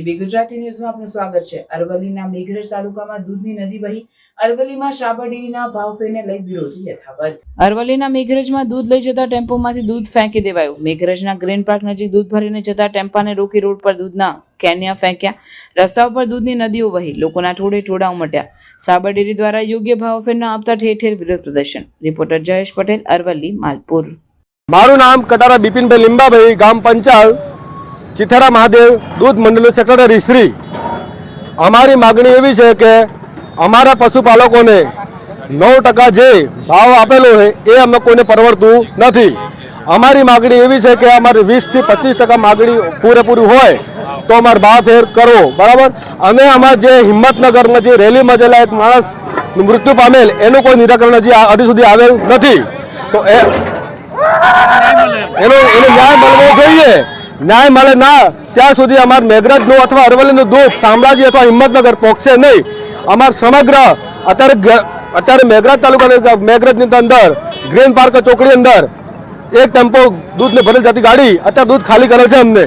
એબી ગુજરાતી ન્યૂઝમાં આપનું સ્વાગત છે. અરવલ્લીના મેઘરજ તાલુકામાં દૂધની નદી વહી અરવલ્લીમાં શાપરડીના ભાવ ફેરને લઈ વિરોધ યથાવત. અરવલ્લીના મેઘરજમાં દૂધ લઈ જતા ટેમ્પોમાંથી દૂધ ફેંકી દેવાયું. મેઘરજના ગ્રીન પાર્ક નજીક દૂધ ભરીને જતા ટેમ્પાને રોકી રોડ પર દૂધના કેન્યા ફેંક્યા. રસ્તા ઉપર દૂધની નદીઓ વહી. લોકોના ટોળે ટોળા ઉમટ્યા. સાબરડેરી દ્વારા યોગ્ય ભાવફેર ન આપતા ઠેર ઠેર વિરોધ પ્રદર્શન. રિપોર્ટર જયેશ પટેલ, અરવલ્લી, માલપુર. મારું નામ કટારા બિપિનભાઈ લીંબાભાઈ, ગામ પંચાલ. ચિથરા મહાદેવ દૂધ મંડળનું સેક્રેટરી શ્રી, અમારી માગણી એવી છે કે અમારા પશુપાલકોને નવ ટકા જે ભાવ આપેલો હોય એ અમે કોઈને પરવડતું નથી. અમારી માગણી એવી છે કે અમારી વીસથી પચીસ ટકા માગણી પૂરેપૂરી હોય તો અમારે ભાવ ફેર કરો બરાબર? અને અમારે જે હિંમતનગરમાં જે રેલીમાં જેલા એક માણસ મૃત્યુ પામેલ, એનું કોઈ નિરાકરણ હજી હજી સુધી આવેલ નથી. તો એ એનો એનો ન્યાય મળવો જોઈએ. ન્યાય મળે ના, ત્યાં સુધી અમાર મેઘરજનું અથવા અરવલ્લીનું દૂધ શામળાજી અથવા હિંમતનગર પહોંચશે નહીં. અમાર સમગ્ર અત્યારે અત્યારે મેઘરજ તાલુકાની મેઘરજની અંદર, ગ્રીન પાર્ક ચોકડી અંદર, એક ટેમ્પો દૂધને ભરેલ જતી ગાડી, અત્યારે દૂધ ખાલી કરે છે અમને.